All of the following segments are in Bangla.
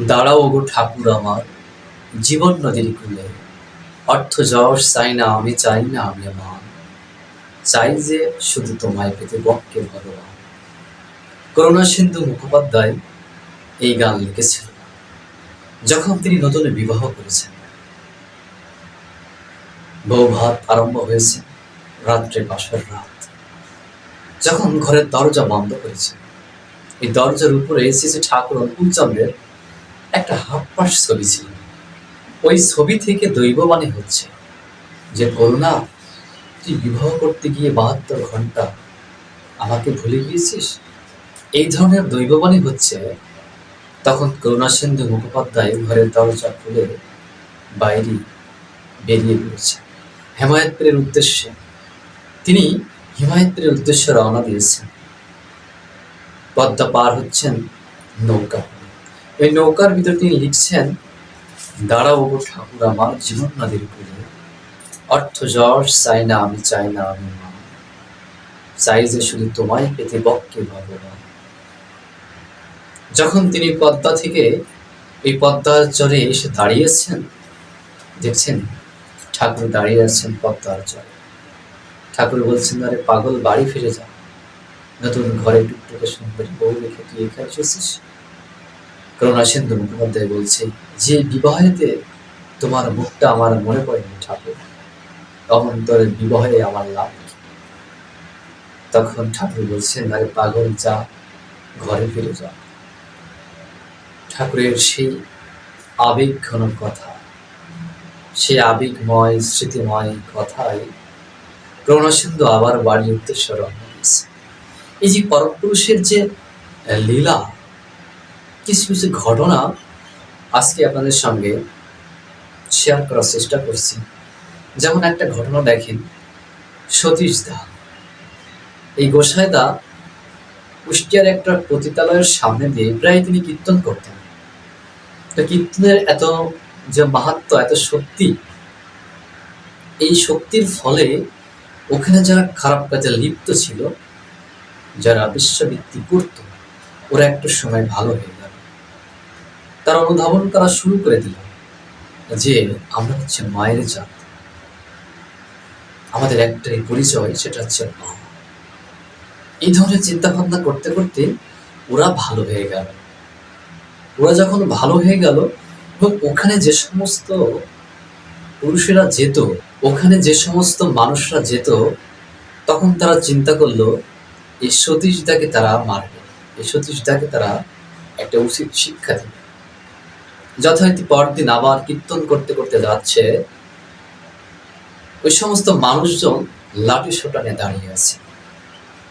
দাঁড়াও গো ঠাকুর আমার, জীবন নদীর কূলে। অর্থ যশ চাই না আমি, চাই না আমি আমার। চাই যে শুধু তোমায় পেতে বক্কে ভগবান। করুণা সিন্ধু মুখোপাধ্যায় এই গান লিখেছিল যখন তিনি নতুন বিবাহ করেছেন। বউ ভাত আরম্ভ হয়েছে রাত্রে বাসার রাত। যখন ঘরের দরজা বন্ধ করেছে। এই দরজার উপরে শ্রী ঠাকুর অনুকূলচন্দ্রের একটা হাপ্পাস ছবি ছিল। ওই ছবি থেকে দৈববাণী হচ্ছে যে, করুণা, তুই বিবাহ করতে গিয়ে বাহাত্তর ঘণ্টা আমাকে ভুলে গিয়েছিস? এই ধরনের দৈববাণী হচ্ছে তখন করুণা সিন্ধু মুখোপাধ্যায় ঘরের দরজা খুলে বাইরে বেরিয়ে পড়েছে। হেমায়তপুরের উদ্দেশ্যে তিনি হিমায়তপুরের উদ্দেশ্যে রওনা দিয়েছেন। পদ্মা পার হচ্ছেন নৌকা। এই নৌকার ভিতর তিনি লিখছেন, দাঁড়াও গো ঠাকুর আমার জীবন নদীর কূলে অর্থ যশ চাই না আমি, চাই না আমি মা। চাই যে শুধু তোমায় পেতে বক্কে ভগবান। যখন তিনি পদ্মা থেকে এই পদ্মার চরে এসে দাঁড়িয়েছেন, দেখছেন ঠাকুর দাঁড়িয়ে আছেন পদ্মার চরে ঠাকুর বলছেন, আরে পাগল, বাড়ি ফিরে যা নতুন ঘরে টুকটুকে সুন্দরী বউ রেখে তুই এখানে এসেছিস? করুণা সিন্ধু মুখোপাধ্যায় বলছে, যে বিবাহেতে তোমার মুখটা আমার মনে পড়েনি ঠাকুর অমন্তরের বিবাহে আমার লাভ তখন ঠাকুর বলছেন, আরে পাগল, যা, ঘরে ফিরে যা। ঠাকুরের সেই আবেগ ঘন কথা, সেই আবেগময়, স্মৃতিময় কথায় করুণাসিন্ধু আবার বাড়ির উদ্দেশ্যে রওনা এই যে পরপুরুষের যে লীলা কিছু কিছু ঘটনা আজকে আপনাদের সঙ্গে শেয়ার করার চেষ্টা করছি। যেমন একটা ঘটনা দেখেন, সতীশ দা। এই গোসাই দা কুষ্টিয়ার একটা পতিতালয়ের সামনে দিয়ে প্রায় তিনি কীর্তন করতেন। তো কীর্তনের এত যে মাহাত্ম, এত শক্তি, এই শক্তির ফলে ওখানে যারা খারাপ কাজে লিপ্ত ছিল, যারা বিশ্ববৃত্তি করত, ওরা একটা সময় ভালো হয়ে তারা অনুধাবন করা শুরু করে দিল যে আমরা হচ্ছে মায়ের জাত। আমাদের একটাই পরিচয়, সেটা হচ্ছে মা। এই ধরনের চিন্তা ভাবনা করতে করতে ওরা ভালো হয়ে গেল। ওরা যখন ভালো হয়ে গেল ওখানে যে সমস্ত পুরুষেরা যেত, ওখানে যে সমস্ত মানুষরা যেত, তখন তারা চিন্তা করল, এই সতীশদাকে তারা মারবে। এই সতীশদাকে তারা একটা উচিত শিক্ষা দেবে। যথারীতি পরদিন আবার কীর্তন করতে করতে যাচ্ছে, ওই সমস্ত মানুষজন লাঠি সোটা নিয়ে দাঁড়িয়ে আছে।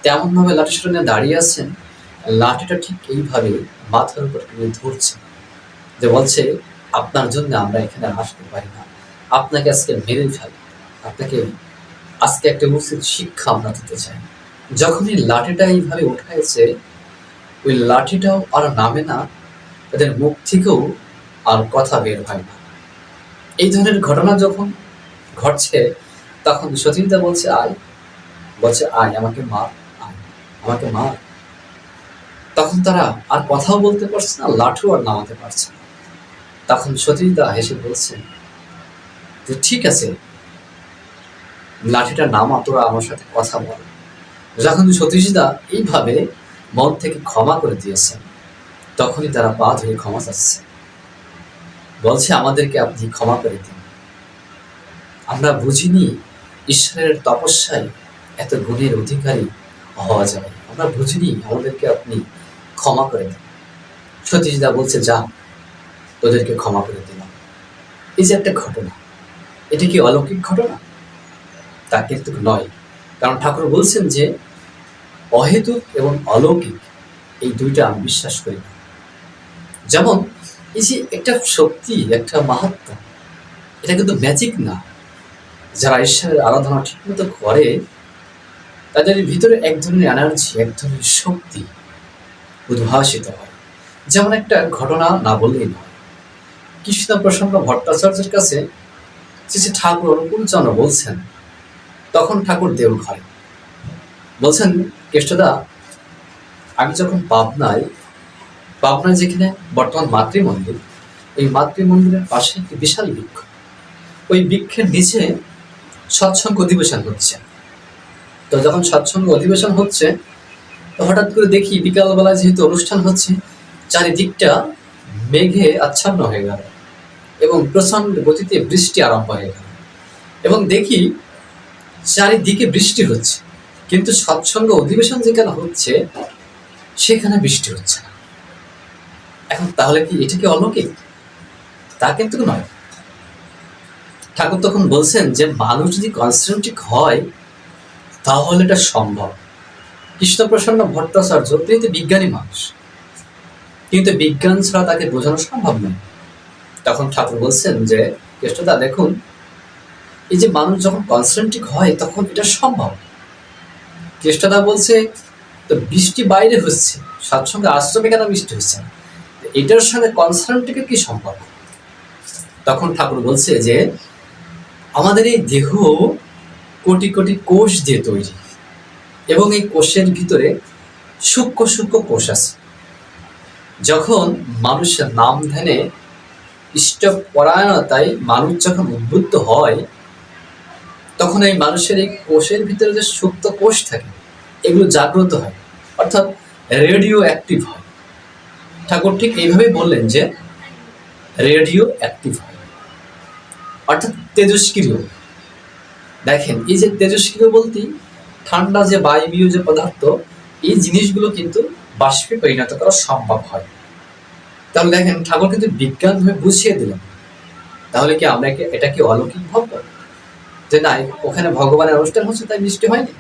তেমন ভাবে লাঠি সোটা নিয়ে দাঁড়িয়ে আছেন, লাঠিটা ঠিক এইভাবে মাথার উপর টেনে ধরছে যে বলছে, আপনার জন্য আমরা এখানে আসতে পারি না। আপনাকে আজকে মেরে ফেল আপনাকে, আজকে একটা উচিত শিক্ষা আমরা দিতে চাই। যখনই লাঠিটা এইভাবে উঠাইছে, ওই লাঠিটাও আর নামে না, তাদের মুখ থেকেও আর কথা বের হয় না। এই ধরনের ঘটনা যখন ঘটছে, তখন সতীর্থা বলছে, আয়। বলছে, আয়, আমাকে মার আমাকে মার। তখন তারা আর কথাও বলতে পারছে না লাঠু আর নামাতে পারছে না। তখন সতীর্থা হেসে বলছে, যে ঠিক আছে, লাঠিটা নামা, তোরা আমার সাথে কথা বল। যখন সতীশদা এইভাবে মন থেকে ক্ষমা করে দিয়েছেন তখনই তারা পা ধরে ক্ষমা চাচ্ছে। বলছে, আমাদেরকে আপনি ক্ষমা করে দিন। আমরা বুঝিনি ঈশ্বরের তপস্যায় এত গুণের অধিকারী হওয়া যায় আমরা বুঝিনি আমাদেরকে আপনি ক্ষমা করে দিন। সতীশদা বলছে, যা, তোদেরকে ক্ষমা করে দিলাম। এই যে একটা ঘটনা, এটা কি অলৌকিক ঘটনা? তা কিন্তু নয়। কারণ ঠাকুর বলছেন যে, অহেতুক এবং অলৌকিক, এই দুইটা আমি বিশ্বাস করি না। যেমন এই যে একটা শক্তি, একটা মাহাত্ম এটা কিন্তু ম্যাজিক না। যারা ঈশ্বরের আরাধনা ঠিকমতো করে, তাদের ভিতরে এক ধরনের এনার্জি এক ধরনের শক্তি উদ্ভাসিত হয়। যেমন একটা ঘটনা না বললেই নয়। কৃষ্ণ প্রসন্ন ভট্টাচার্যের কাছে শ্রী ঠাকুর অনুকূলচন্দ্র বলছেন, তখন ঠাকুর দেব ঘরে বলছেন, কেষ্টদা, আমি যখন পাবনায় পাবনায় যেখানে বর্তমান মাতৃমন্দির, এই মাতৃমন্দিরের পাশে একটি বিশাল বৃক্ষ। ওই বৃক্ষের নিচে সৎসঙ্গ অধিবেশন হচ্ছে। তো যখন সৎসঙ্গ অধিবেশন হচ্ছে, তো হঠাৎ করে দেখি বিকালবেলায় যেহেতু অনুষ্ঠান হচ্ছে, চারিদিকটা মেঘে আচ্ছন্ন হয়ে গেল এবং প্রচণ্ড গতিতে বৃষ্টি আরম্ভ হয়ে গেল এবং দেখি চারিদিকে বৃষ্টি হচ্ছে। কিন্তু সৎসঙ্গ অধিবেশন যেখানে হচ্ছে, সেখানে বৃষ্টি হচ্ছে না। এখন তাহলে কি এটা কি অলৌকিক? তা কিন্তু নয়। ঠাকুর তখন বলছেন যে, মানুষ যদি কনসেন্ট্রিক হয়, তাহলে এটা সম্ভব। কৃষ্ণপ্রসন্ন ভট্টাচার্য তিনি তো বিজ্ঞানী মানুষ। কিন্তু বিজ্ঞান ছাড়া তাকে বোঝানো সম্ভব নয়। তখন ঠাকুর বলছেন যে কৃষ্ণদা দেখুন, এই যে মানুষ যখন কনসেন্ট্রিক হয়, তখন এটা সম্ভব। কৃষ্ণদা বলছে, তো বৃষ্টি বাইরে হচ্ছে সৎসঙ্গে আশ্রমে কেন বৃষ্টি হচ্ছে না? এটার সঙ্গে কনসেন্ট্রিকের কি সম্পর্ক? তখন ঠাকুর বলছে যে, আমাদের এই দেহ কোটি কোটি কোষ দিয়ে তৈরি এবং এই কোষের ভিতরে সূক্ষ্ম সূক্ষ্ম কোষ আছে। যখন মানুষের নাম ধ্যানে ইষ্ট পরায়ণতায় মানুষ যখন উদ্বুদ্ধ হয়, তখন এই মানুষের এই কোষের ভিতরে যে সুপ্ত কোষ থাকে, এগুলো জাগ্রত হয়, অর্থাৎ রেডিও অ্যাক্টিভ হয়। ঠাকুর ঠিক এইভাবেই বললেন যে, রেডিও অ্যাক্টিভ হয়। অর্থাৎ তেজস্ক্রিয়। দেখেন, এই যে তেজস্ক্রিয় বলতে ঠান্ডা যে বায়বীয় যে পদার্থ, এই জিনিসগুলো কিন্তু বাষ্পে পরিণত করা সম্ভব হয়। তাহলে দেখেন, ঠাকুর কিন্তু বিজ্ঞানভাবে বুঝিয়ে দিলেন। তাহলে কি আমরা এটা কি অলৌকিক ভাববো যে না ওখানে ভগবানের অনুষ্ঠান হচ্ছে, তাই বৃষ্টি হয়নি?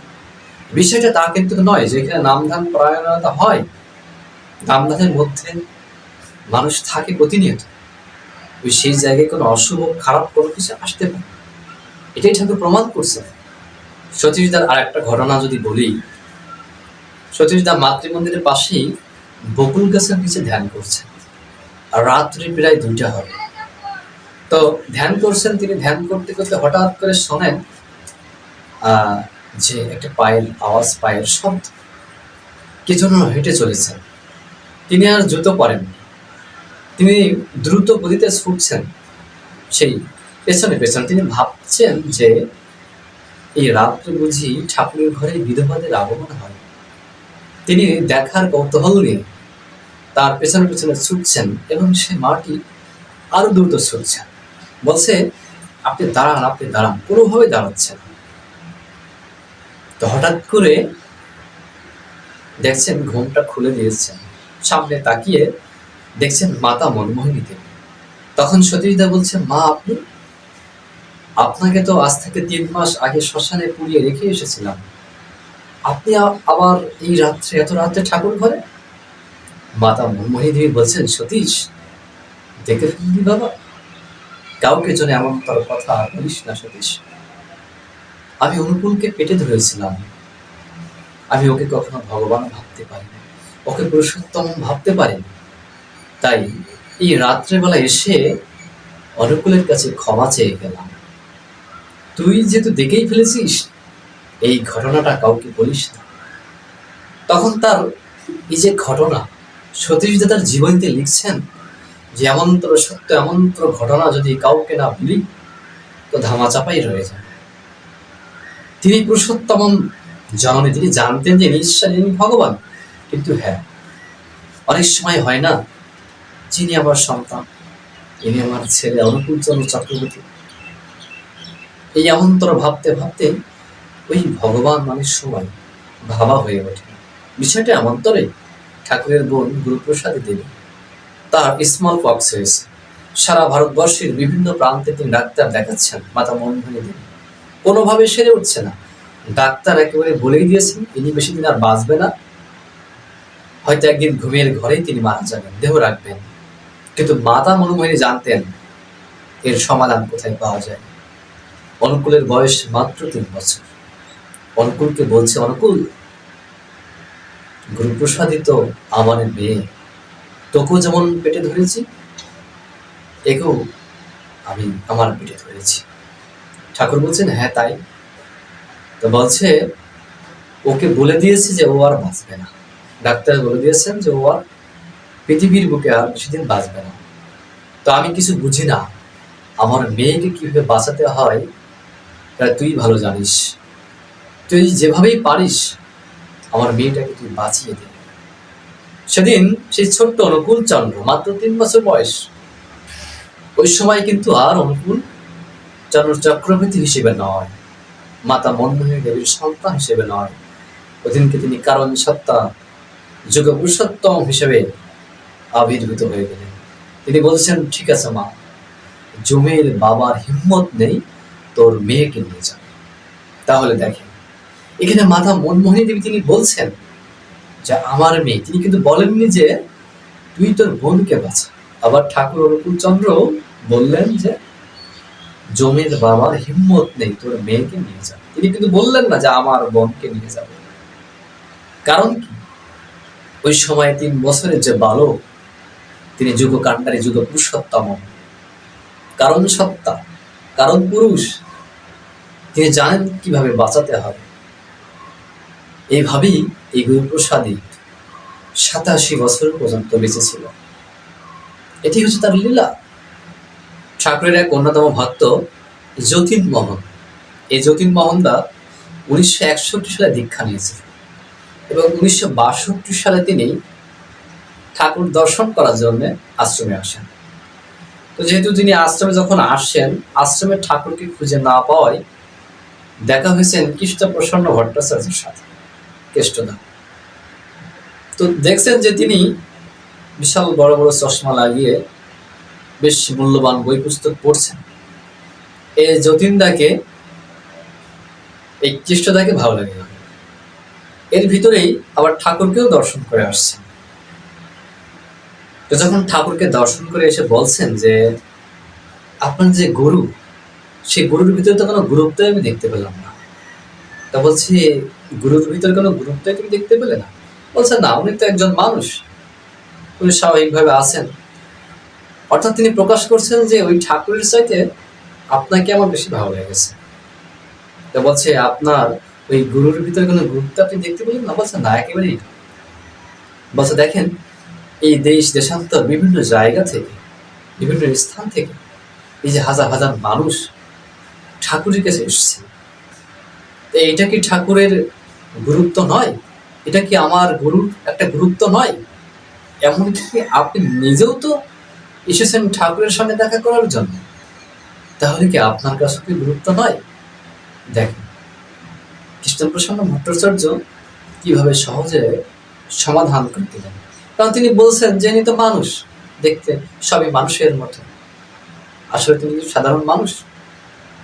বিষয়টা তা কিন্তু নয় যে এখানে নামধান পরায়ণতা হয়। নামধানের মধ্যে মানুষ থাকে প্রতিনিয়ত। ওই সেই জায়গায় কোনো অশুভ, খারাপ কোনো কিছু আসতে পারে। এটাই ঠাকুর প্রমাণ করছে। সতীশদার আর একটা ঘটনা যদি বলি সতীশদা মাতৃমন্দিরের পাশেই বকুল গাছের নিচে ধ্যান করছেন আর রাত্রি প্রায় দুইটা হবে তো ধ্যান করছেন তিনি, ধ্যান করতে করতে হঠাৎ করে শোনেন যে একটা পায়ের আওয়াজ, পায়ের শব্দ। কি জন্য হেঁটে চলেছেন। তিনি আর জুতো পরেননি তিনি দ্রুত গতিতে ছুটছেন সেই পেছনে পেছনে। তিনি ভাবছেন যে এই রাত্রে বুঝি ঠাকুরের ঘরে বিধবাদের আগমন হয়। তিনি দেখার কৌতূহল নিয়ে তার পেছনে পেছনে ছুটছেন এবং সে মাটি আরও দ্রুত ছুটছেন। বলছে, আপনি দাঁড়ান আপনি দাঁড়ান কোনোভাবে দাঁড়াচ্ছেন তো হঠাৎ করে দেখছেন ঘুমটা খুলে দিয়েছেন সামনে তাকিয়ে দেখছেন মাতা মনমোহিনী দেবী তখন সতীশদা বলছে, মা, আপনি? আপনাকে তো আজ থেকে তিন মাস আগে শ্মশানে পুড়িয়ে রেখে এসেছিলাম। আপনি আবার এই রাত্রে, এত রাত্রে ঠাকুর ঘরে? মাতা মনমোহিনী দেবী বলছেন, সতীশ, দেখে ফেললি বাবা। কাউকে যেন এমন তোর কথা বলিস না, সতীশ। আমি অনুকূলকে পেটে ধরেছিলাম। আমি ওকে কখনো ভগবান ভাবতে পারিনি। ওকে পুরুষোত্তম ভাবতে পারিনি। তাই এই রাত্রেবেলা এসে অনুকূলের কাছে ক্ষমা চেয়ে গেলাম। তুই যেহেতু দেখেই ফেলেছিস, এই ঘটনাটা কাউকে বলিস না। তখন তার এই যে ঘটনা, সতীশ দাদার জীবনীতে লিখছেন যে এমনতর সত্য এমনতর ঘটনা যদি কাউকে না বলি, তো ধামাচাপাই রয়ে যায় তিনি পুরুষোত্তম জননী, তিনি জানতেন যে নিঃশ্বাস ভগবান। কিন্তু হ্যাঁ অনেক সময় হয় না, যিনি আমার সন্তান, ইনি আমার ছেলে অনুকূল চন্দ্র চক্রবর্তী। এই এমনতর ভাবতে ভাবতে ওই ভগবান মানে সময় ভাবা হয়ে ওঠে। বিষয়টা এমনতরে ঠাকুরের বোন গুরুপ্রসাদী দেবী। তার স্মল পক্স হয়েছে। সারা ভারতবর্ষের বিভিন্ন প্রান্তে তিনি ডাক্তার দেখাচ্ছেন মাতা মনমোহনী দেবী। কোনোভাবে সেরে উঠছে না। ডাক্তার একেবারে বলেই দিয়েছেন, ইনি বেশি দিন আর বাঁচবে না। হয়তো একদিন ঘুমের ঘরেই তিনি মারা যাবেন, দেহ রাখবেন। কিন্তু মাতা মনোমোহিনী জানতেন, এর সমাধান কোথায় পাওয়া যায়। অনুকূলের বয়স মাত্র তিন বছর। অনুকূলকে বলছে, অনুকূল গুরুপ্রসাদই তো আমার মেয়ে, তোকেও যেমন পেটে ধরেছি, একেও আমি আমার পেটে ধরেছি। ঠাকুর বলছেন হ্যাঁ তাই। তো বলছে, ওকে বলে দিয়েছি যে ও আর বাঁচবে না। ডাক্তার বলে দিয়েছেন যে ও আর পৃথিবীর বুকে আর বেশিদিন বাঁচবে না। তো আমি কিছু বুঝি না, আমার মেয়েকে কীভাবে বাঁচাতে হয়, তা তুই ভালো জানিস। তুই যেভাবেই পারিস, আমার মেয়েটাকে তুই বাঁচিয়ে দে। সেদিন সেই ছোট্ট অনুকূল চন্দ্র, মাত্র তিন বছর বয়স, ওই সময় কিন্তু আর অনুকূল চন্দ্র চক্রবর্তী হিসেবে নয়, মাতা মনমোহনী দেবীর সন্তান হিসেবে নয়। ওদিনকে তিনি কারণ সত্তা যুগ পুরুষোত্তম হিসেবে আবির্ভূত হয়ে গেলেন। তিনি বলছেন, ঠিক আছে মা, জমির বাবার হিম্মত নেই, তোর মেয়েকে নিয়ে যাবে তাহলে দেখেন, এখানে মাতা মনমোহনী দেবী তিনি বলছেন যে, আমার মেয়ে। তিনি কিন্তু বলেননি যে, তুই তোর বোনকে বাঁচা। আবার ঠাকুর অনুকূল চন্দ্র বললেন যে, জমির বাবার হিম্মত নেই, তোর মেয়েকে নিয়ে যাবে তিনি কিন্তু বললেন না যে, আমার বোনকে নিয়ে যাবে। কারণ কি? ওই সময় তিন বছরের যে বালক, তিনি যুগ কাণ্ডারি যুগ পুরুষোত্তম কারণ সত্তা, কারণ পুরুষ। তিনি জানেন কীভাবে বাঁচাতে হবে এইভাবেই এই গুরুপ্রসাদী সাতাশি বছর পর্যন্ত বেঁচেছিল এটি হচ্ছে তার লীলা। ঠাকুরের এক অন্যতম ভক্ত যতীন মোহন এই যতীন মোহনদা উনিশশো একষট্টি সালে দীক্ষা নিয়েছিল এবং উনিশশো বাষট্টি সালে তিনি ঠাকুর দর্শন করার জন্য আশ্রমে আসেন। তো যেহেতু তিনি আশ্রমে যখন আসছেন আশ্রমে ঠাকুরকে খুঁজে না পাওয়ায় দেখা হয়েছেন কৃষ্ণ প্রসন্ন ভট্টাচার্যের সাথে কেষ্টদা তো দেখছেন যে তিনি বিশাল বড় বড় চশমা লাগিয়ে বেশ মূল্যবান বই পুস্তক পড়ছেন। এই যতীনদাকে, এই কৃষ্ণদাকে ভালো লাগে এর ভিতরেই আবার ঠাকুরকেও দর্শন করে আসছেন তো যখন ঠাকুরকে দর্শন করে এসে বলছেন যে, আপনার যে গরু, সেই গরুর ভিতরে তো কোনো গুরুত্বই আমি দেখতে পেলাম না। তা বলছি, গুরুর ভিতরে কোনো গুরুত্বই তুমি দেখতে পেলে না? বলছে, না, উনি তো একজন মানুষ। উনি স্বাভাবিকভাবে আছেন। অর্থাৎ তিনি প্রকাশ করছেন যে, ওই ঠাকুরের চাইতে আপনাকে আমার বেশি ভালো লেগেছে। তা বলছে, আপনার ওই গুরুর ভিতরে কোনো গুরুত্ব আপনি দেখতে পেলেন? না, বলছে না, একেবারেই। বলছে, দেখেন, এই দেশ, দেশান্তর বিভিন্ন জায়গা থেকে, বিভিন্ন স্থান থেকে এই যে হাজার হাজার মানুষ ঠাকুরের কাছে এসছে। এটা কি ঠাকুরের গুরুত্ব নয়? এটা কি আমার গুরুর একটা গুরুত্ব নয়? এমনকি আপনি নিজেও তো এসেছেন ঠাকুরের সঙ্গে দেখা করার জন্য? তাহলে কি আপনার কাছে কি গুরুত্ব নয়? দেখেন কৃষ্ণপ্রসন্ন ভট্টাচার্য কীভাবে সহজে সমাধান করতে দিলেন কারণ তিনি বলছেন যে ইনি তো মানুষ, দেখতে সবই মানুষের মতো। আসলে তিনি কিন্তু সাধারণ মানুষ,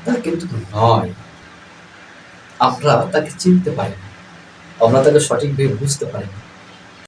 তা কিন্তু নয়। আমরা তাকে চিনতে পারি না। আমরা তাকে সঠিকভাবে বুঝতে পারি না।